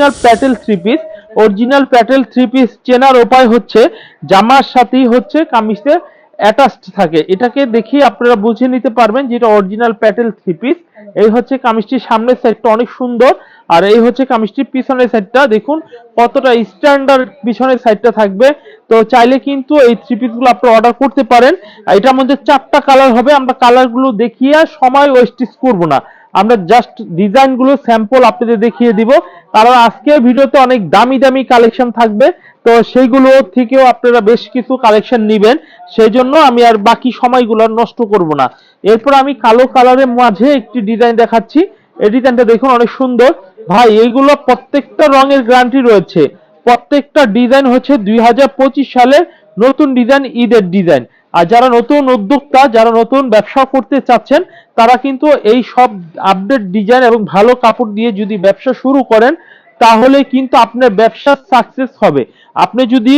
Original Patel three piece original Patel three piece চেনার উপায় হচ্ছে জামার সাথেই হচ্ছে কামিজে অ্যাটাচড থাকে। এটাকে দেখিয়ে আপনারা বুঝে নিতে পারবেন যেটা অরিজিনাল প্যাটেল থ্রি পিস এই হচ্ছে কামিজটির সামনের সাইডটা অনেক সুন্দর। আর এই হচ্ছে কামিজটির পিছনের সাইডটা দেখুন কতটা স্ট্যান্ডার্ড পিছনের সাইডটা থাকবে। তো চাইলে কিন্তু এই থ্রি পিসগুলো আপনারা অর্ডার করতে পারেন। এটার মধ্যে চারটা কালার হবে। আমরা কালারগুলো দেখিয়ে সময় ওয়েস্টেজ করব না। আমরা জাস্ট ডিজাইনগুলো স্যাম্পল আপনাদের দেখিয়ে দিব। কারণ আজকের ভিডিওতে অনেক দামি দামি কালেকশন থাকবে। তো সেইগুলো থেকেও আপনারা বেশ কিছু কালেকশন নেবেন। সেই জন্য আমি আর বাকি সময়গুলো নষ্ট করব না। এরপর আমি কালো কালারের মাঝে একটি ডিজাইন দেখাচ্ছি। এই ডিজাইনটা দেখুন অনেক সুন্দর। ভাই, এইগুলো প্রত্যেকটা রঙের গ্যারান্টি রয়েছে। প্রত্যেকটা ডিজাইন হচ্ছে দুই হাজার পঁচিশ সালের নতুন ডিজাইন ঈদের ডিজাইন আর যারা নতুন উদ্যোক্তা, যারা নতুন ব্যবসা করতে চাচ্ছেন, তারা কিন্তু এই সব আপডেট ডিজাইন এবং ভালো কাপড় দিয়ে যদি ব্যবসা শুরু করেন, তাহলে কিন্তু আপনার ব্যবসা সাকসেস হবে। আপনি যদি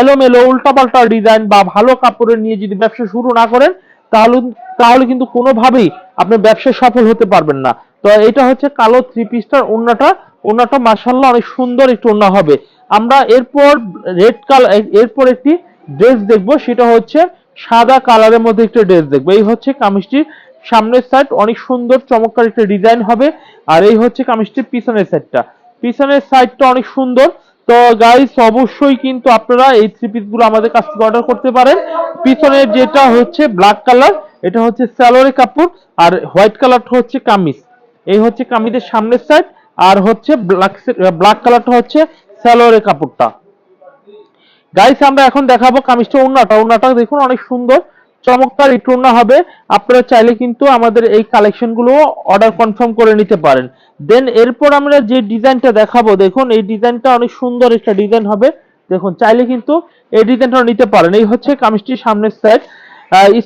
এলোমেলো, উল্টাপাল্টা ডিজাইন বা ভালো কাপড়ের নিয়ে যদি ব্যবসা শুরু না করেন, তাহলে তাহলে কিন্তু কোনোভাবেই আপনি ব্যবসা সফল হতে পারবেন না। তো এটা হচ্ছে কালো থ্রি পিসটার ওন্নাটা। ওন্নাটা মার্শাল্লাহ অনেক সুন্দর একটু ওন্না হবে। আমরা এরপর রেড কালার এরপর একটি ড্রেস দেখব, সেটা হচ্ছে সাদা কালারের মধ্যে একটা ড্রেস দেখবে। এই হচ্ছে কামিজটির সামনের সাইড অনেক সুন্দর, চমৎকার একটা ডিজাইন হবে। আর এই হচ্ছে কামিজটির পিছনের সাইডটা পিছনের সাইডটা অনেক সুন্দর। তো গাইস অবশ্যই কিন্তু আপনারা এই থ্রি পিসগুলো আমাদের কাছ থেকে অর্ডার করতে পারেন। পিছনের যেটা হচ্ছে ব্ল্যাক কালার এটা হচ্ছে স্যালোরে কাপড়, আর হোয়াইট কালারটা হচ্ছে কামিজ। এই হচ্ছে কামিজের সামনের সাইড আর হচ্ছে ব্ল্যাক ব্ল্যাক কালারটা হচ্ছে স্যালোরে কাপড়টা। গাইস আমরা এখন দেখাবো কামিজটা উন্নাটা উন্নাটা দেখুন, অনেক সুন্দর, চমৎকার একটু ওন্না হবে। আপনারা চাইলে কিন্তু আমাদের এই কালেকশনগুলো অর্ডার কনফার্ম করে নিতে পারেন। দেন এরপর আমরা যে ডিজাইনটা দেখাবো, দেখুন, এই ডিজাইনটা অনেক সুন্দর একটা ডিজাইন হবে। দেখুন, চাইলে কিন্তু এই ডিজাইনটা নিতে পারেন। এই হচ্ছে কামিজটির সামনের সাইড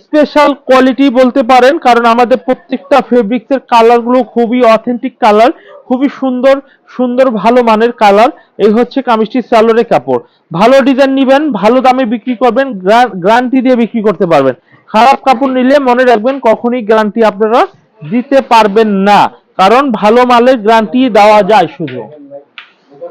স্পেশাল কোয়ালিটি বলতে পারেন, কারণ আমাদের প্রত্যেকটা ফেব্রিক্স এর কালারগুলো খুবই অথেন্টিক কালার খুবই সুন্দর সুন্দর ভালো মানের কালার এই হচ্ছে কামিজটির সালোয়ারের কাপড়। ভালো ডিজাইন নিবেন, ভালো দামে বিক্রি করবেন গ্যারান্টি দিয়ে বিক্রি করতে পারবেন। খারাপ কাপড় নিলে মনে রাখবেন কখনই গ্যারান্টি আপনারা দিতে পারবেন না, কারণ ভালো মালের গ্যারান্টি দেওয়া যায় শুধু।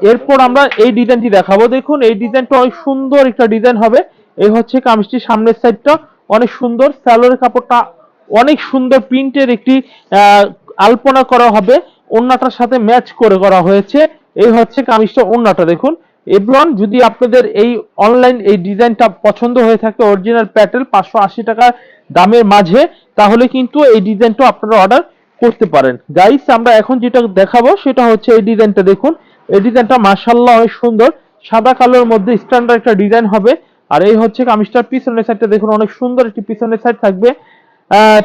এরপর আমরা এই ডিজাইনটি দেখাবো। দেখুন, এই ডিজাইনটা অনেক সুন্দর একটা ডিজাইন হবে। এই হচ্ছে কামিজটির সামনের সাইডটা অনেক সুন্দর স্যালোরের কাপড়টা, অনেক সুন্দর প্রিন্টের একটি আলপনা করা হবে। ওন্নাটার সাথে ম্যাচ করে করা হয়েছে। এই হচ্ছে কামিজটা ওন্নাটা, দেখুন। এভলন, যদি আপনাদের এই অনলাইন এই ডিজাইনটা পছন্দ হয়ে থাকে, অরিজিনাল প্যাটেল পাঁচশো আশি টাকা দামের মাঝে, তাহলে কিন্তু এই ডিজাইনটা আপনারা অর্ডার করতে পারেন। গাইস আমরা এখন যেটা দেখাবো, সেটা হচ্ছে এই ডিজাইনটা, দেখুন। এই ডিজাইনটা মার্শাল্লাহ অনেক সুন্দর। সাদা কালোর মধ্যে স্ট্যান্ডার্ড একটা ডিজাইন হবে। আর এই হচ্ছে কামিজটার পিছনের সাইডটা দেখুন, অনেক সুন্দর একটি পিছনের সাইড থাকবে।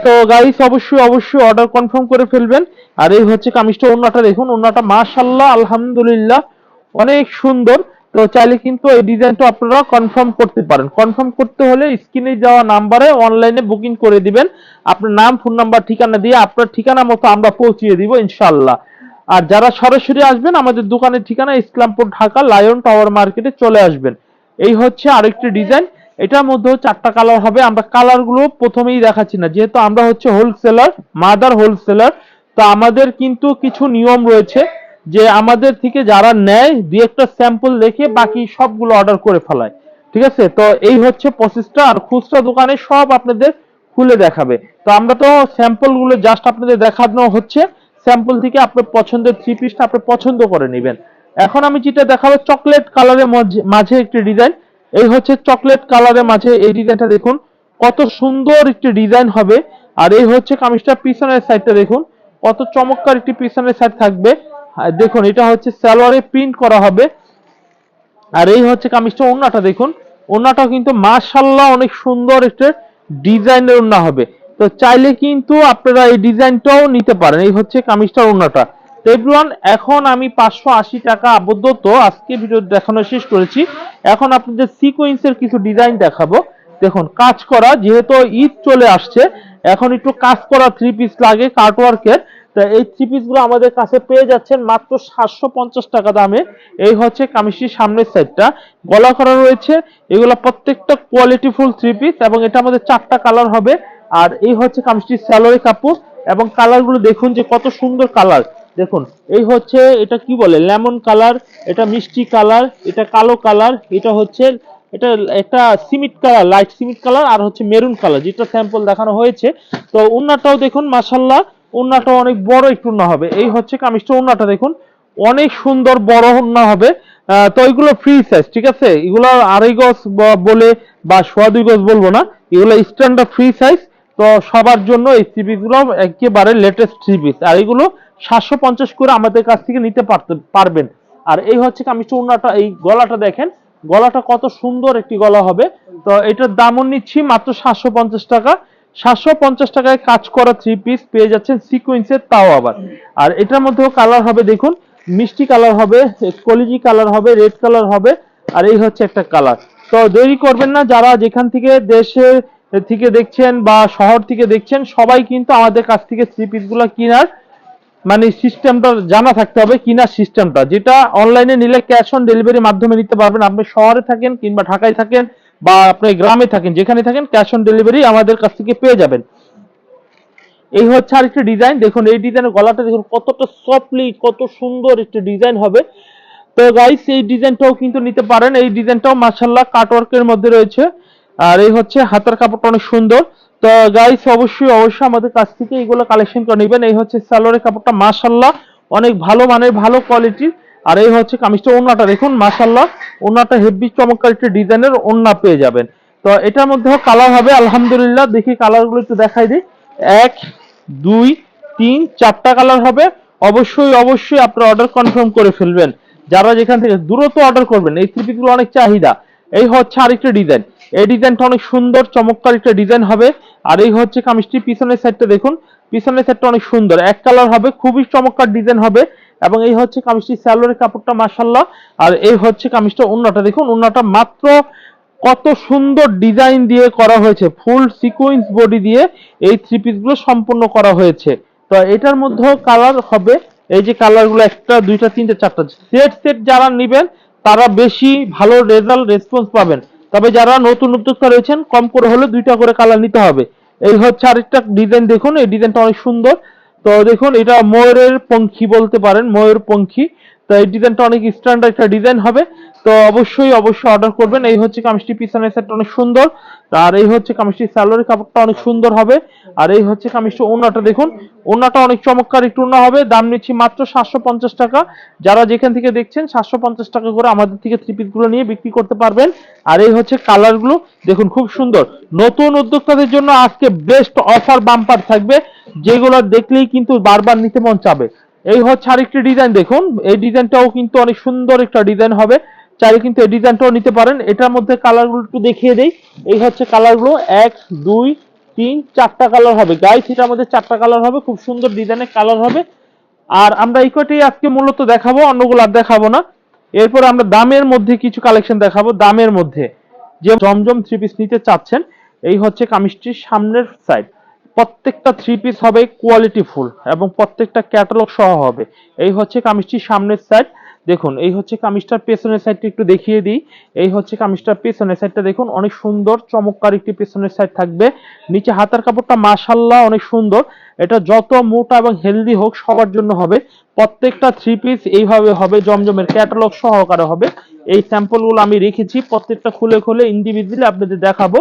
তো গাইস অবশ্যই অবশ্যই অর্ডার কনফার্ম করে ফেলবেন। আর এই হচ্ছে কামিজটা অন্যটা দেখুন অন্যটা মাশাল্লাহ আলহামদুলিল্লাহ, অনেক সুন্দর। তো চাইলে কিন্তু এই ডিজাইনটা আপনারা কনফার্ম করতে পারেন। কনফার্ম করতে হলে স্ক্রিনে যাওয়া নাম্বারে অনলাইনে বুকিং করে দিবেন। আপনার নাম ফোন নাম্বার ঠিকানা দিয়ে আপনার ঠিকানা মতো আমরা পৌঁছিয়ে দিব ইনশাল্লাহ আর যারা সরাসরি আসবেন, আমাদের দোকানের ঠিকানা ইসলামপুর ঢাকা লায়ন টাওয়ার মার্কেটে চলে আসবেন। এই হচ্ছে আরেকটি ডিজাইন। এটার মধ্যেও চারটা কালার হবে। আমরা কালারগুলো প্রথমেই দেখাচ্ছি না। যেহেতু আমরা হচ্ছে হোলসেলার মাদার হোলসেলার তো আমাদের কিন্তু কিছু নিয়ম রয়েছে যে আমাদের থেকে যারা নেয়, দু একটা স্যাম্পল দেখে বাকি সবগুলো অর্ডার করে ফেলায়। ঠিক আছে? তো এই হচ্ছে প্রসেসটা আর খুচরা দোকানে সব আপনাদের খুলে দেখাবে। তো আমরা তো স্যাম্পলগুলো জাস্ট আপনাদের দেখানো হচ্ছে। স্যাম্পল থেকে আপনার পছন্দের থ্রি পিসটা আপনি পছন্দ করে নেবেন। এখন আমি যেটা দেখাবো চকলেট কালারের মাঝে একটি ডিজাইন এই হচ্ছে চকলেট কালারের মাঝে এই ডিজাইনটা দেখুন। কত সুন্দর একটি ডিজাইন হবে। আর এই হচ্ছে কামিজটা পিছনের সাইডটা দেখুন। কত চমৎকার একটি পিছনের সাইড থাকবে। দেখুন, এটা হচ্ছে সালোয়ারে প্রিন্ট করা হবে। আর এই হচ্ছে কামিজটা ওন্নাটা দেখুন। ওন্নাটাও কিন্তু মাশাল্লাহ অনেক সুন্দর একটা ডিজাইনের ওন্না হবে। তো চাইলে কিন্তু আপনারা এই ডিজাইনটাও নিতে পারেন। এই হচ্ছে কামিজটার ওন্নাটা তো এভরিওয়ান এখন আমি পাঁচশো আশি টাকা আবদ্ধত আজকে ভিডিও দেখানো শেষ করেছি। এখন আপনাদের সিকোয়েন্সের কিছু ডিজাইন দেখাবো। দেখুন, কাজ করা, যেহেতু ঈদ চলে আসছে, এখন একটু কাজ করা থ্রি পিস লাগে কার্টওয়ার্কের তো এই থ্রি পিসগুলো আমাদের কাছে পেয়ে যাচ্ছেন মাত্র সাতশো পঞ্চাশ টাকা দামে। এই হচ্ছে কামিজটির সামনের সাইডটা গলা করা রয়েছে। এগুলো প্রত্যেকটা কোয়ালিটি ফুল থ্রি পিস এবং এটা আমাদের চারটা কালার হবে। আর এই হচ্ছে কামিজটির স্যালোরি কাপড় এবং কালারগুলো দেখুন যে কত সুন্দর কালার দেখুন, এই হচ্ছে, এটা কি বলে, লেমন কালার, এটা মিষ্টি কালার, এটা কালো কালার, এটা হচ্ছে, এটা একটা cement colour, light cement colour, আর হচ্ছে মেরুন কালার, যেটা স্যাম্পল দেখানো হয়েছে। তো উন্নাটাও দেখুন মাসাল্লাহ উন্নাটা অনেক বড় একটু উন্না হবে। এই হচ্ছে কামিজটা, উন্নাটা দেখুন, অনেক সুন্দর বড় উন্না হবে। তো এগুলো ফ্রি সাইজ ঠিক আছে? এগুলো আড়াই গজ বলে বা সোয়া দুই গজ বলব না, এগুলো স্ট্যান্ডার্ড ফ্রি সাইজ তো সবার জন্য এই থ্রি গুলো একেবারে লেটেস্ট থ্রি পিস আর এগুলো সাতশো পঞ্চাশ করে আমাদের কাছ থেকে নিতে পারবেন। আর এই হচ্ছে আমি উন্নাটা এই গলাটা দেখেন, গলাটা কত সুন্দর একটি গলা হবে। তো এটার দামও নিচ্ছি মাত্র সাতশো পঞ্চাশ টাকা। সাতশো পঞ্চাশ টাকায় কাজ করা থ্রি পিস পেয়ে যাচ্ছেন সিকোয়েন্সের তাও আবার। আর এটার মধ্যেও কালার হবে, দেখুন, মিষ্টি কালার হবে, কলিজি কালার হবে রেড কালার হবে। আর এই হচ্ছে একটা কালার তো দেরি করবেন না, যারা যেখান থেকে দেশে থেকে দেখছেন বা শহর থেকে দেখছেন, সবাই কিন্তু আমাদের কাছ থেকে থ্রি পিস কেনার মানে সিস্টেমটা জানা থাকতে হবে, কিনার সিস্টেমটা যেটা অনলাইনে নিলে ক্যাশ অন ডেলিভারির মাধ্যমে নিতে পারবেন। আপনি শহরে থাকেন কিংবা ঢাকায় থাকেন বা আপনি গ্রামে থাকেন, যেখানে থাকেন ক্যাশ অন ডেলিভারি আমাদের কাছ থেকে পেয়ে যাবেন। এই হচ্ছে আরেকটা ডিজাইন দেখুন, এই ডিজাইনের গলাটা দেখুন, কতটা সফটলি কত সুন্দর একটি ডিজাইন হবে। তো গাইস এই ডিজাইনটাও কিন্তু নিতে পারেন। এই ডিজাইনটাও মাশাল্লাহ কাটওয়ার্কের মধ্যে রয়েছে। আর এই হচ্ছে হাতের কাপড়টা অনেক সুন্দর। তো গাইস অবশ্যই অবশ্যই আমাদের কাছ থেকে এইগুলো কালেকশন করে নেবেন। এই হচ্ছে সালোয়ারের কাপড়টা মাশাল্লাহ অনেক ভালো মানের, ভালো কোয়ালিটির আর এই হচ্ছে কামিজটা ওন্নাটা দেখুন মাশাল্লাহ ওন্নাটা হেভি চমৎকার একটা ডিজাইনের ওন্না পেয়ে যাবেন। তো এটার মধ্যেও কালার হবে, আলহামদুলিল্লাহ, দেখি কালারগুলো একটু দেখাই দিই। এক, দুই, তিন, চারটা কালার হবে। অবশ্যই অবশ্যই আপনারা অর্ডার কনফার্ম করে ফেলবেন। যারা যেখান থেকে দ্রুত অর্ডার করবেন, এই থ্রিপিগুলো অনেক চাহিদা। এই হচ্ছে আরেকটা ডিজাইন এই ডিজাইনটা অনেক সুন্দর, চমৎকার একটা ডিজাইন হবে। আর এই হচ্ছে কামিজটি, পিছনের সাইডটা দেখুন। পিছনের সাইডটা অনেক সুন্দর। এক কালার হবে, খুবই চমৎকার ডিজাইন হবে। এবং এই হচ্ছে কামিজটি স্যালোরের কাপড়টা মাসাল্লাহ আর এই হচ্ছে কামিজটা অন্যটা দেখুন অন্যটা মাত্র কত সুন্দর ডিজাইন দিয়ে করা হয়েছে। ফুল সিকোয়েন্স বডি দিয়ে এই থ্রি পিসগুলো সম্পূর্ণ করা হয়েছে। তো এটার মধ্যেও কালার হবে। এই যে কালারগুলো একটা, দুইটা, তিনটা, চারটা। সেট সেট যারা নেবেন, তারা বেশি ভালো রেজাল্ট রেসপন্স পাবেন। তবে যারা নতুন উদ্যোক্তা রয়েছেন, কম করে হলে দুইটা করে কালার নিতে হবে। এই হচ্ছে আরেকটা ডিজাইন দেখুন, এই ডিজাইনটা অনেক সুন্দর। তো দেখুন, এটা ময়ূরের পঙ্খী বলতে পারেন, ময়ূর পঙ্খী। তো এই ডিজাইনটা অনেক স্ট্যান্ডার্ড একটা ডিজাইন হবে। তো অবশ্যই অবশ্যই অর্ডার করবেন। এই হচ্ছে কামিজটি পিছনের সেটটা অনেক সুন্দর। আর এই হচ্ছে কামিজটি স্যালোয়ারের কাপড়টা অনেক সুন্দর হবে। আর এই হচ্ছে কামিজটি ওনাটা দেখুন। ওনাটা অনেক চমৎকার, একটু ওনা হবে। দাম নিচ্ছি মাত্র সাতশো পঞ্চাশ টাকা। যারা যেখান থেকে দেখছেন, সাতশো পঞ্চাশ টাকা করে আমাদের থেকে থ্রি নিয়ে বিক্রি করতে পারবেন। আর এই হচ্ছে কালারগুলো দেখুন খুব সুন্দর। নতুন উদ্যোক্তাদের জন্য আজকে বেস্ট অফার বাম্পার থাকবে। যেগুলো দেখলেই কিন্তু বারবার নিতে মন চাবে। এই হচ্ছে আরেকটি ডিজাইন দেখুন। এই ডিজাইনটাও কিন্তু অনেক সুন্দর একটা ডিজাইন হবে। চাইলে কিন্তু এই ডিজাইনটাও নিতে পারেন। এটার মধ্যে কালারগুলো একটু দেখিয়ে দেই। এই হচ্ছে কালারগুলো এক, দুই, তিন, চারটা কালার হবে। গাইস এটার মধ্যে চারটা কালার হবে। খুব সুন্দর ডিজাইনের কালার হবে। আর আমরা এই কয়টাই আজকে মূলত দেখাবো, অন্যগুলো আর দেখাবো না। এরপর আমরা দামের মধ্যে কিছু কালেকশন দেখাবো। দামের মধ্যে। যে জমজম থ্রি পিস নিতে চাচ্ছেন, এই হচ্ছে কামিজটির সামনের সাইড প্রত্যেকটা থ্রি পিস হবে কোয়ালিটি ফুল এবং প্রত্যেকটা ক্যাটালগ সহ হবে। এই হচ্ছে কামিজটির সামনের সাইড দেখুন, এই হচ্ছে কামিজটার পেছনের সাইডটা একটু দেখিয়ে দিই। এই হচ্ছে কামিজটার পেছনের সাইডটা দেখুন, অনেক সুন্দর, চমৎকার একটি পেছনের সাইড থাকবে। নিচে হাতার কাপড়টা মাশাল্লাহ অনেক সুন্দর। এটা যত মোটা এবং হেলদি হোক, সবার জন্য হবে। প্রত্যেকটা থ্রি পিস এইভাবে হবে, জমজমের ক্যাটালগ সহকারে হবে। এই স্যাম্পলগুলো আমি রেখেছি, প্রত্যেকটা খুলে খুলে ইন্ডিভিজুয়ালি আপনাদের দেখাবো।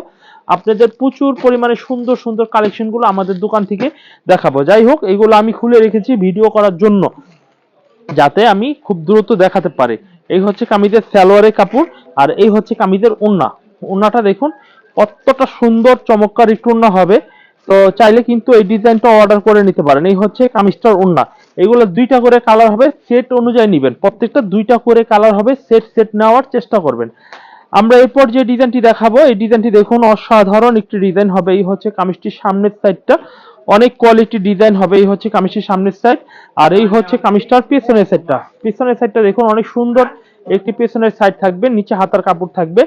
আপনাদের প্রচুর পরিমাণে সুন্দর সুন্দর কালেকশনগুলো আমাদের দোকান থেকে দেখাবো। যাই হোক, এগুলো আমি খুলে রেখেছি ভিডিও করার জন্য, যাতে আমি খুব দ্রুত দেখাতে পারি। এই হচ্ছে কামিজের সালোয়ারের কাপড় আর এই হচ্ছে কামিজের ওন্না ওন্নাটা দেখুন, কতটা সুন্দর, চমৎকার একটু ওন্না হবে। তো চাইলে কিন্তু এই ডিজাইনটা অর্ডার করে নিতে পারেন। এই হচ্ছে কামিজটার ওন্না এগুলো দুইটা করে কালার হবে সেট অনুযায়ী নেবেন। প্রত্যেকটা দুইটা করে কালার হবে সেট সেট নেওয়ার চেষ্টা করবেন। আমরা এরপর যে ডিজাইনটি দেখাবো। এই ডিজাইনটি দেখুন, অসাধারণ একটি ডিজাইন হবে। এই হচ্ছে কামিজটির সামনের সাইডটা অনেক কোয়ালিটি ডিজাইন হবে। এই হচ্ছে কামিজটির সামনের সাইড আর এই হচ্ছে কামিজটার পেছনের সাইডটা পেছনের সাইডটা দেখুন, অনেক সুন্দর একটি পেছনের সাইড থাকবে। নিচে হাতার কাপড় থাকবে।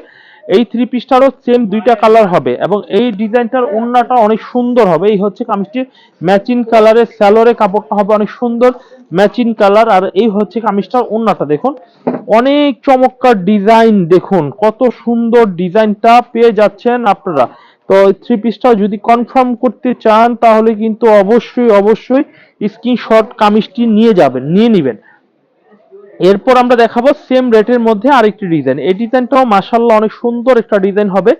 এই থ্রি পিসটারও সেম দুইটা কালার হবে এবং এই ডিজাইনটার ওন্নাটা অনেক সুন্দর হবে। এই হচ্ছে কামিজটির ম্যাচিং কালারের স্যালোরে কাপড়টা হবে অনেক সুন্দর ম্যাচিং কালার আর এই হচ্ছে কামিজটার ওন্নাটা দেখুন, অনেক চমৎকার ডিজাইন দেখুন, কত সুন্দর ডিজাইনটা পেয়ে যাচ্ছেন আপনারা। তো থ্রি পিসটা যদি কনফার্ম করতে চান তাহলে কিন্তু অবশ্যই অবশ্যই স্ক্রিনশট কামিজটি নিয়ে যাবেন, নিয়ে নেবেন। এরপর আমরা দেখাবো সেম রেটের মধ্যে আরেকটি ডিজাইন এই ডিজাইনটাও মাসাল্লাহ অনেক সুন্দর একটা ডিজাইন হবে।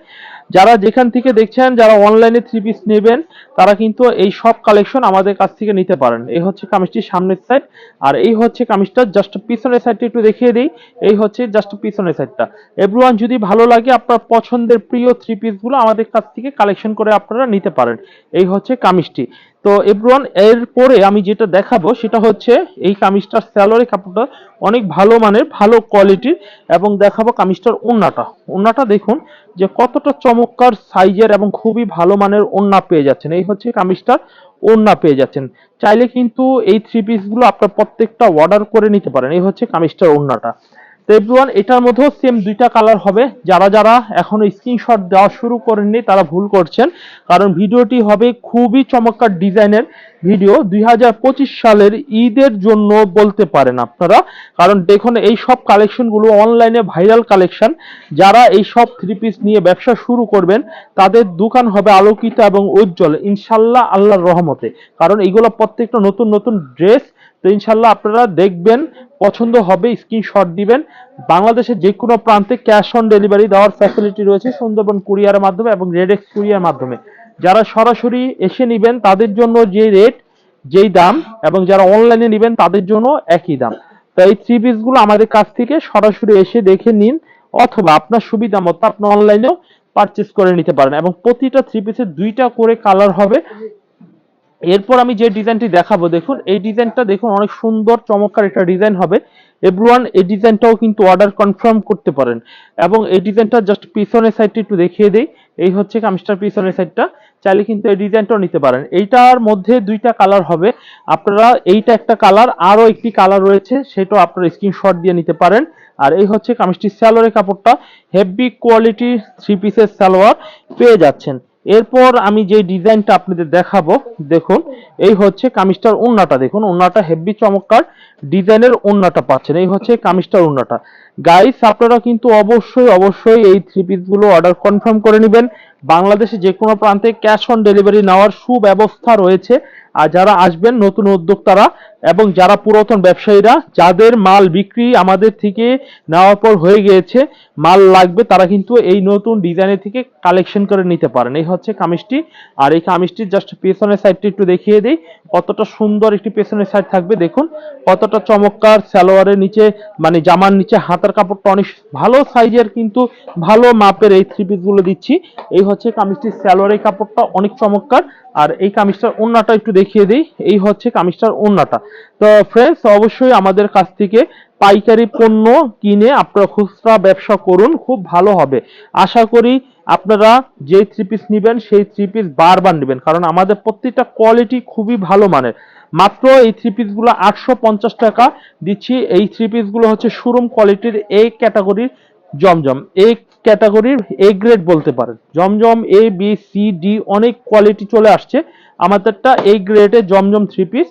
যারা যেখান থেকে দেখছেন, যারা অনলাইনে থ্রি পিস নেবেন, তারা কিন্তু এই সব কালেকশন আমাদের কাছ থেকে নিতে পারেন। এই হচ্ছে কামিজটির সামনের সাইড আর এই হচ্ছে কামিজটা জাস্ট পিছনের সাইডটা একটু দেখিয়ে দিই। এই হচ্ছে জাস্ট পিছনের সাইডটা এভরিওয়ান যদি ভালো লাগে, আপনার পছন্দের প্রিয় থ্রি পিসগুলো আমাদের কাছ থেকে কালেকশন করে আপনারা নিতে পারেন। এই হচ্ছে কামিজটি। তো এভরিওয়ান, এরপরে আমি যেটা দেখাবো সেটা হচ্ছে এই কামিজটার স্যালোরি কাপড়টা অনেক ভালো মানের, ভালো কোয়ালিটির এবং দেখাবো কামিজটার ওন্নাটা। ওন্নাটা দেখুন যে কতটা চমৎকার সাইজের এবং খুবই ভালো মানের ওন্না পেয়ে যাচ্ছেন। এই হচ্ছে কামিজটার ওন্না পেয়ে যাচ্ছেন। চাইলে কিন্তু এই থ্রি পিসগুলো আপনার প্রত্যেকটা অর্ডার করে নিতে পারেন। এই হচ্ছে কামিজটার ওন্নাটা। তো এটার মধ্যেও সেম দুইটা কালার হবে। যারা যারা এখনও স্ক্রিনশট দেওয়া শুরু করেননি, তারা ভুল করছেন। কারণ ভিডিওটি হবে খুবই চমৎকার ডিজাইনের ভিডিও। দুই হাজার পঁচিশ সালের ঈদের জন্য বলতে পারেন আপনারা। কারণ দেখুন, এই সব কালেকশনগুলো অনলাইনে ভাইরাল কালেকশন যারা এই সব থ্রি পিস নিয়ে ব্যবসা শুরু করবেন, তাদের দোকান হবে আলোকিত এবং উজ্জ্বল। ইনশাল্লাহ আল্লাহর রহমতে। কারণ এইগুলো প্রত্যেকটা নতুন নতুন ড্রেস তো ইনশাল্লাহ আপনারা দেখবেন, পছন্দ হবে স্ক্রিনশট দিবেন। বাংলাদেশের যে কোনো প্রান্তে ক্যাশ অন ডেলিভারি দেওয়ার ফ্যাসিলিটি রয়েছে সুন্দরবন কুরিয়ারের মাধ্যমে এবং রেডেক্স কুরিয়ার মাধ্যমে। যারা সরাসরি এসে নেবেন, তাদের জন্য যে রেট যেই দাম এবং যারা অনলাইনে নেবেন, তাদের জন্য একই দাম। তো এই থ্রি পিসগুলো আমাদের কাছ থেকে সরাসরি এসে দেখে নিন, অথবা আপনার সুবিধা মতো আপনি অনলাইনেও পারচেস করে নিতে পারেন। এবং প্রতিটা থ্রি পিসের দুইটা করে কালার হবে। এরপর আমি যে ডিজাইনটি দেখাবো, দেখুন, এই ডিজাইনটা দেখুন, অনেক সুন্দর, চমৎকার একটা ডিজাইন হবে। এভরিওয়ান এই ডিজাইনটাও কিন্তু অর্ডার কনফার্ম করতে পারেন। এবং এই ডিজাইনটা জাস্ট পিছনের সাইডটা একটু দেখিয়ে দেই। এই হচ্ছে কামিজটার পিছনের সাইডটা চাইলে কিন্তু এই ডিজাইনটাও নিতে পারেন। এইটার মধ্যে দুইটা কালার হবে। আপনারা এইটা একটা কালার আরও একটি কালার রয়েছে, সেটাও আপনারা স্ক্রিনশট দিয়ে নিতে পারেন। আর এই হচ্ছে কামিজটির স্যালোয়ারের কাপড়টা হেভি কোয়ালিটি থ্রি পিসের সালোয়ার পেয়ে যাচ্ছেন। এরপর আমি যে ডিজাইনটা আপনাদের দেখাবো, দেখুন, এই হচ্ছে কামিজটার উন্নাটা। দেখুন, উন্নাটা হেভি চমৎকার। ডিজাইনের ওন্নাটা পাচ্ছেন। এই হচ্ছে কামিজটার ওন্নাটা গাইস আপনারা কিন্তু অবশ্যই অবশ্যই এই থ্রি পিসগুলো অর্ডার কনফার্ম করে নেবেন। বাংলাদেশে যে কোনো প্রান্তে ক্যাশ অন ডেলিভারি নেওয়ার সুব্যবস্থা রয়েছে। আর যারা আসবেন, নতুন উদ্যোক্তারা এবং যারা পুরাতন ব্যবসায়ীরা, যাদের মাল বিক্রি আমাদের থেকে নেওয়ার পর হয়ে গিয়েছে, মাল লাগবে, তারা কিন্তু এই নতুন ডিজাইনের থেকে কালেকশন করে নিতে পারেন। এই হচ্ছে কামিজটি। আর এই কামিজটির জাস্ট পেছনের সাইডটি একটু দেখিয়ে দিই। কতটা সুন্দর একটি পেছনের সাইড থাকবে, দেখুন। কতটা চমৎকার সালোয়ারের নিচে মানে জামার নিচে হাতার কাপড়টা অনেক ভালো সাইজের, কিন্তু ভালো মাপের এই থ্রি পিসগুলো দিচ্ছি। এই হচ্ছে কামিজটির সালোয়ারের কাপড়টা অনেক চমৎকার। আর এই কামিজটার ওন্নাটা একটু দেখিয়ে দিই। এই হচ্ছে কামিজটার ওন্নাটা তো ফ্রেন্ডস অবশ্যই আমাদের কাছ থেকে পাইকারি পণ্য কিনে আপনারা খুচরা ব্যবসা করুন, খুব ভালো হবে। আশা করি আপনারা যে থ্রি পিস নেবেন, সেই থ্রি পিস বারবার নেবেন। কারণ আমাদের প্রত্যেকটা কোয়ালিটি খুবই ভালো মানের। মাত্র এই থ্রি পিসগুলো আটশো পঞ্চাশ টাকা। দিচ্ছি, এই থ্রি পিসগুলো হচ্ছে শোরুম কোয়ালিটির এই ক্যাটাগরির জমজম। এই ক্যাটাগরির এ গ্রেড বলতে পারেন। Zamzam A B C D অনেক কোয়ালিটি চলে আসছে। আমাদেরটা এই গ্রেডে জমজম থ্রি পিস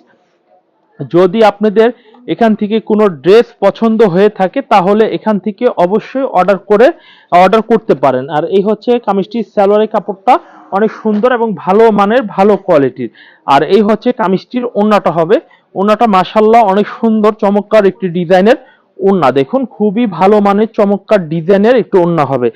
যদি আপনাদের এখান থেকে কোনো ড্রেস পছন্দ হয়ে থাকে, তাহলে এখান থেকে অবশ্যই অর্ডার করে, অর্ডার করতে পারেন। আর এই হচ্ছে কামিজটির সালোয়ারের কাপড়টা। অনেক সুন্দর এবং ভালো মানের, ভালো কোয়ালিটির। আর এই হচ্ছে কামিজটির ওন্নাটা হবে। ওন্নাটা মাসাল্লাহ অনেক সুন্দর, চমৎকার একটি ডিজাইনের ওন্না দেখুন, খুবই ভালো মানের, চমৎকার ডিজাইনের একটু ওন্না হবে।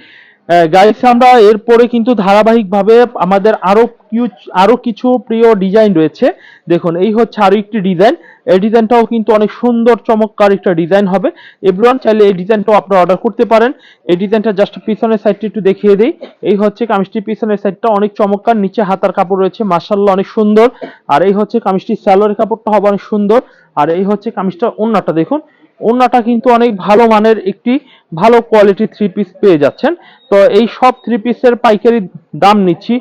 গাইস আমরা এরপরে কিন্তু ধারাবাহিকভাবে আমাদের আরও কিউ- আরও কিছু প্রিয় ডিজাইন রয়েছে। দেখুন, এই হচ্ছে আরও একটি ডিজাইন। এই ডিজাইনটাও কিন্তু অনেক সুন্দর, চমৎকার একটা ডিজাইন হবে। এভরিওয়ান চাইলে এই ডিজাইনটাও আপনারা অর্ডার করতে পারেন। এই ডিজাইনটা জাস্ট পিছনের সাইডটা একটু দেখিয়ে দিই। এই হচ্ছে কামিজটির পিছনের সাইডটা অনেক চমৎকার, নিচে হাতার কাপড় রয়েছে মার্শাল্লাহ অনেক সুন্দর। আর এই হচ্ছে কামিজটির স্যালোয়ারের কাপড়টা হবে অনেক সুন্দর। আর এই হচ্ছে কামিজটা ওন্নাটা দেখুন। ওন্নাটা কিন্তু অনেক ভালো মানের একটি ভালো কোয়ালিটি থ্রি পিস পেয়ে যাচ্ছেন। তো এই সব থ্রি পিসের পাইকারি দাম নিচ্ছি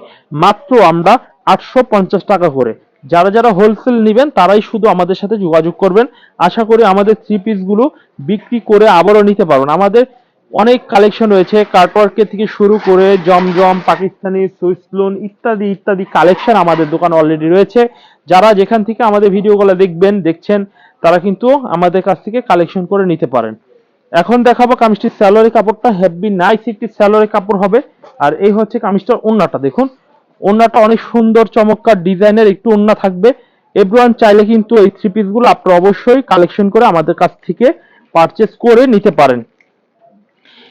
মাত্র আমরা আটশো পঞ্চাশ টাকা করে। যারা যারা হোলসেল নেবেন, তারাই শুধু আমাদের সাথে যোগাযোগ করবেন। আশা করি আমাদের থ্রি পিসগুলো বিক্রি করে আবারও নিতে পারবেন। আমাদের অনেক কালেকশন রয়েছে কার্টওয়ার্কের থেকে শুরু করে জমজম, পাকিস্তানি সুইসলুন ইত্যাদি ইত্যাদি কালেকশন আমাদের দোকান অলরেডি রয়েছে। যারা যেখান থেকে আমাদের ভিডিওগুলো দেখবেন, দেখছেন, তারা কিন্তু আমাদের কাছ থেকে কালেকশন করে নিতে পারেন। এখন দেখাবো কামিজটির স্যালোয়ারি কাপড়টা। হেভি নাইস একটি স্যালোয়ারি কাপড় হবে। আর এই হচ্ছে কামিজটার ওন্নাটা দেখুন। ওন্নাটা অনেক সুন্দর, চমৎকার ডিজাইনের, একটু ওনা থাকবে। এভরিওয়ান চাইলে কিন্তু এই থ্রি পিসগুলো আপনারা অবশ্যই কালেকশন করে আমাদের কাছ থেকে পারচেস করে নিতে পারেন।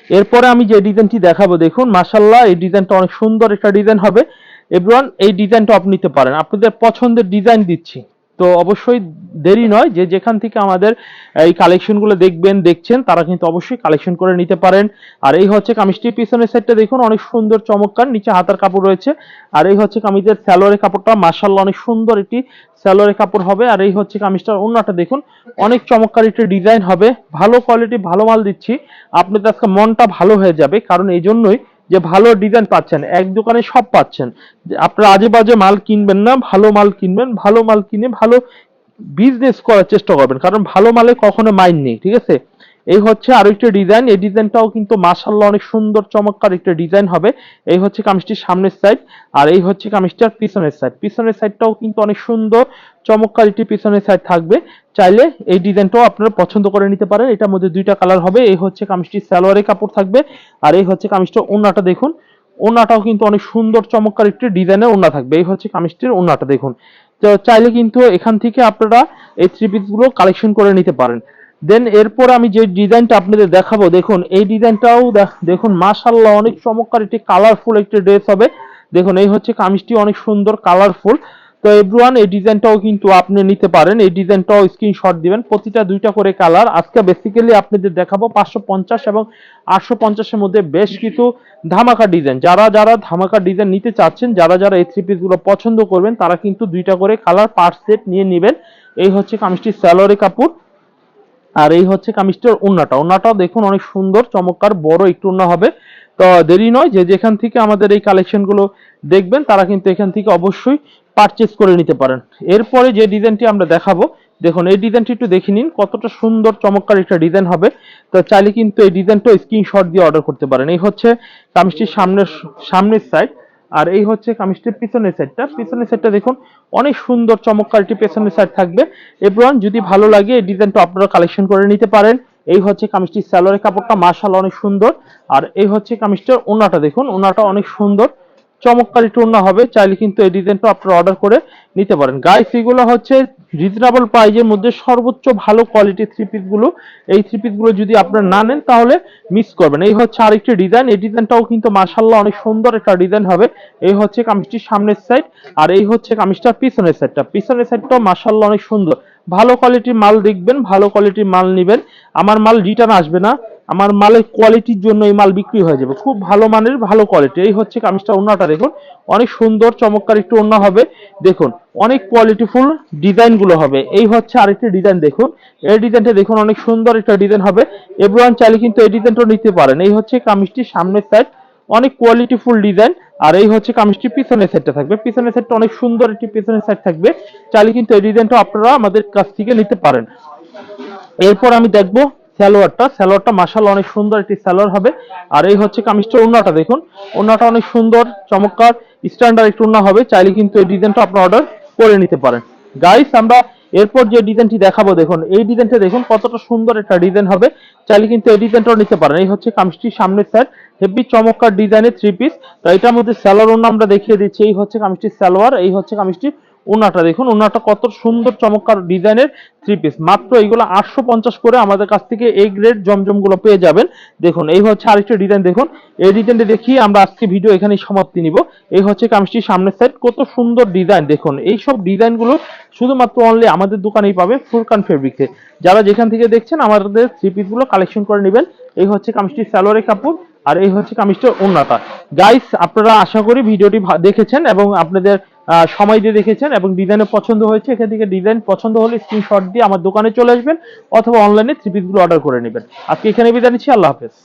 এরপরে আমি যে ডিজাইনটি দেখাবো, দেখুন মাসাল্লাহ এই ডিজাইনটা অনেক সুন্দর একটা ডিজাইন হবে। এভরিওয়ান এই ডিজাইনটা আপনি নিতে পারেন। আপনাদের পছন্দের ডিজাইন দিচ্ছি। তো অবশ্যই দেরি নয় যে যেখান থেকে আমাদের এই কালেকশনগুলো দেখবেন, দেখছেন, তারা কিন্তু অবশ্যই কালেকশন করে নিতে পারেন। আর এই হচ্ছে কামিজটির পিছনের সাইডটা দেখুন, অনেক সুন্দর চমৎকার, নিচে হাতার কাপড় রয়েছে। আর এই হচ্ছে কামিজের স্যালোয়ারের কাপড়টা মাশাল্লাহ অনেক সুন্দর একটি স্যালোয়ারের কাপড় হবে। আর এই হচ্ছে কামিজটার অন্যটা দেখুন, অনেক চমৎকার একটি ডিজাইন হবে। ভালো কোয়ালিটি ভালো মাল দিচ্ছি। আপনাদের আজকে মনটা ভালো হয়ে যাবে, কারণ এই জন্যই যে ভালো ডিজাইন পাচ্ছেন, এক দোকানে সব পাচ্ছেন। আপনারা আজে বাজে মাল কিনবেন না, ভালো মাল কিনবেন, ভালো মাল কিনে ভালো বিজনেস করার চেষ্টা করবেন, কারণ ভালো মালে কখনো মাইন নেই, ঠিক আছে? এই হচ্ছে আরও একটা ডিজাইন এই ডিজাইনটাও কিন্তু মাশাল্লাহ অনেক সুন্দর, চমৎকার একটা ডিজাইন হবে। এই হচ্ছে কামিজটির সামনের সাইড আর এই হচ্ছে কামিজটার পিছনের সাইড পিছনের সাইডটাও কিন্তু অনেক সুন্দর, চমৎকার একটি পিছনের সাইড থাকবে। চাইলে এই ডিজাইনটাও আপনারা পছন্দ করে নিতে পারেন। এটার মধ্যে দুইটা কালার হবে, এই হচ্ছে কামিজটির সালোয়ারের কাপড় থাকবে আর এই হচ্ছে কামিজটা ওনাটা দেখুন। ওনাটাও কিন্তু অনেক সুন্দর, চমৎকার একটি ডিজাইনের ওনা থাকবে। এই হচ্ছে কামিজটির ওনাটা দেখুন। তো চাইলে কিন্তু এখান থেকে আপনারা এই থ্রি পিসগুলো কালেকশন করে নিতে পারেন। দেন এরপর আমি যে ডিজাইনটা আপনাদের দেখাবো, দেখুন, এই ডিজাইনটাও দেখ- দেখুন মাশাল্লাহ অনেক চমৎকার একটি কালারফুল একটি ড্রেস হবে। দেখুন, এই হচ্ছে কামিজটি অনেক সুন্দর কালারফুল তো এভরিওয়ান এই ডিজাইনটাও কিন্তু আপনি নিতে পারেন। এই ডিজাইনটাও স্ক্রিনশট দিবেন। প্রতিটা দুইটা করে কালার আজকে বেসিক্যালি আপনাদের দেখাবো পাঁচশো পঞ্চাশ এবং আটশো পঞ্চাশের মধ্যে বেশ কিছু ধামাকা ডিজাইন যারা যারা ধামাকা ডিজাইন নিতে চাচ্ছেন, যারা যারা এই থ্রি পিসগুলো পছন্দ করবেন, তারা কিন্তু দুইটা করে কালার পার সেট নিয়ে নেবেন। এই হচ্ছে কামিজটির স্যালোয়ারি কাপড়। আর এই হচ্ছে কামিজটার ওন্নাটা। ওন্নাটাও দেখুন অনেক সুন্দর, চমৎকার, বড় একটু ওন্না হবে। তো দেরি নয়, যে যেখান থেকে আমাদের এই কালেকশনগুলো দেখবেন, তারা কিন্তু এখান থেকে অবশ্যই পারচেস করে নিতে পারেন। এরপরে যে ডিজাইনটি আমরা দেখাবো, দেখুন, এই ডিজাইনটি একটু দেখে নিন, কতটা সুন্দর, চমৎকার একটা ডিজাইন হবে। তো চাইলে কিন্তু এই ডিজাইনটা স্ক্রিনশট দিয়ে অর্ডার করতে পারেন। এই হচ্ছে কামিজটির সামনের সামনের সাইড আর এই হচ্ছে কামিজটির পিছনের সাইডটা পিছনের সাইডটা দেখুন, অনেক সুন্দর, চমৎকার একটি পেছনের সাইড থাকবে। এবার যদি ভালো লাগে, এই ডিজাইনটা আপনারা কালেকশন করে নিতে পারেন। এই হচ্ছে কামিজটির স্যালোয়ারের কাপড়টা, মাশাআল্লাহ অনেক সুন্দর। আর এই হচ্ছে কামিজটার ওনাটা, দেখুন, ওনাটা অনেক সুন্দর। চমৎকার একটু হবে, চাইলে কিন্তু এই ডিজাইনটা আপনারা অর্ডার করে নিতে পারেন। গাইস এগুলো হচ্ছে রিজনেবল প্রাইজের মধ্যে সর্বোচ্চ ভালো কোয়ালিটির থ্রি পিসগুলো। এই থ্রি পিসগুলো যদি আপনারা না নেন, তাহলে মিস করবেন। এই হচ্ছে আরেকটি ডিজাইন এই ডিজাইনটাও কিন্তু মাশাআল্লাহ অনেক সুন্দর একটা ডিজাইন হবে। এই হচ্ছে কামিজটির সামনের সাইড আর এই হচ্ছে কামিজটার পিছনের সাইডটা পিছনের সাইডটাও মাশাআল্লাহ অনেক সুন্দর। ভালো কোয়ালিটির মাল দেখবেন, ভালো কোয়ালিটির মাল নেবেন। আমার মাল রিটার্ন আসবে না। আমার মালের কোয়ালিটির জন্য এই মাল বিক্রি হয়ে যাবে। খুব ভালো মানের, ভালো কোয়ালিটি এই হচ্ছে কামিজটা ওন্নাটা দেখুন। অনেক সুন্দর, চমৎকার একটু ওন্না হবে। দেখুন, অনেক কোয়ালিটিফুল ডিজাইনগুলো হবে। এই হচ্ছে আরেকটি ডিজাইন দেখুন। এই ডিজাইনটা দেখুন, অনেক সুন্দর একটা ডিজাইন হবে। এভরিওয়ান চাইলে কিন্তু এই ডিজাইনটা নিতে পারেন। এই হচ্ছে কামিজটির সামনের সাইড অনেক কোয়ালিটিফুল ডিজাইন। আর এই হচ্ছে কামিজটি পিছনের সাইডটা থাকবে। পিছনের সাইডটা অনেক সুন্দর একটি পিছনের সাইড থাকবে। চাইলে কিন্তু এই ডিজাইনটা আপনারা আমাদের কাছ থেকে নিতে পারেন। এরপর আমি দেখব সালোয়ারটা সালোয়ারটা মাশাল অনেক সুন্দর একটি সালোয়ার হবে। আর এই হচ্ছে কামিজটার ওন্নাটা দেখুন। ওন্নাটা অনেক সুন্দর, চমৎকার স্ট্যান্ডার্ড একটু ওন্না হবে। চাইলে কিন্তু এই ডিজাইনটা আপনি অর্ডার করে নিতে পারেন। গাইস আমরা এরপর যে ডিজাইনটি দেখাবো, দেখুন। এই ডিজাইনটা দেখুন, কতটা সুন্দর একটা ডিজাইন হবে। চাইলে কিন্তু এই ডিজাইনটাও নিতে পারেন। এই হচ্ছে কামিজটির সামনের সাইড হেভি চমৎকার ডিজাইনের থ্রি পিস তো এটার মধ্যে ওন্না আমরা দেখিয়ে দিচ্ছি। এই হচ্ছে কামিজটির সালোয়ার, এই হচ্ছে কামিজটির ওনাটা দেখুন ওনাটা কত সুন্দর চমৎকার ডিজাইনের থ্রি পিস মাত্র এইগুলো আটশো পঞ্চাশ করে আমাদের কাছ থেকে এই গ্রেড জমজমগুলো পেয়ে যাবেন। দেখুন, এই হচ্ছে আরেকটা ডিজাইন দেখুন। এই ডিজাইনটা দেখিয়ে আমরা আজকে ভিডিও এখানেই সমাপ্তি নিব। এই হচ্ছে কামিজটির সামনের সাইড কত সুন্দর ডিজাইন দেখুন। এই সব ডিজাইনগুলো শুধুমাত্র অনলি আমাদের দোকানেই পাবে ফুরকান ফেব্রিক্সে যারা যেখান থেকে দেখছেন, আমাদের থ্রি পিসগুলো কালেকশন করে নেবেন। এই হচ্ছে কামিজটির সালোয়ারের কাপড় আর এই হচ্ছে কামিজটার ওন্নাটা গাইস আপনারা আশা করি ভিডিওটি দেখেছেন এবং আপনাদের সময় দিয়ে দেখেছেন এবং ডিজাইনে পছন্দ হয়েছে, এখান থেকে ডিজাইন পছন্দ হলে স্ক্রিনশট দিয়ে আমার দোকানে চলে আসবেন অথবা অনলাইনে থ্রি পিসগুলো অর্ডার করে নেবেন। আজকে এখানে বিদায় নিচ্ছি, আল্লাহ হাফেজ।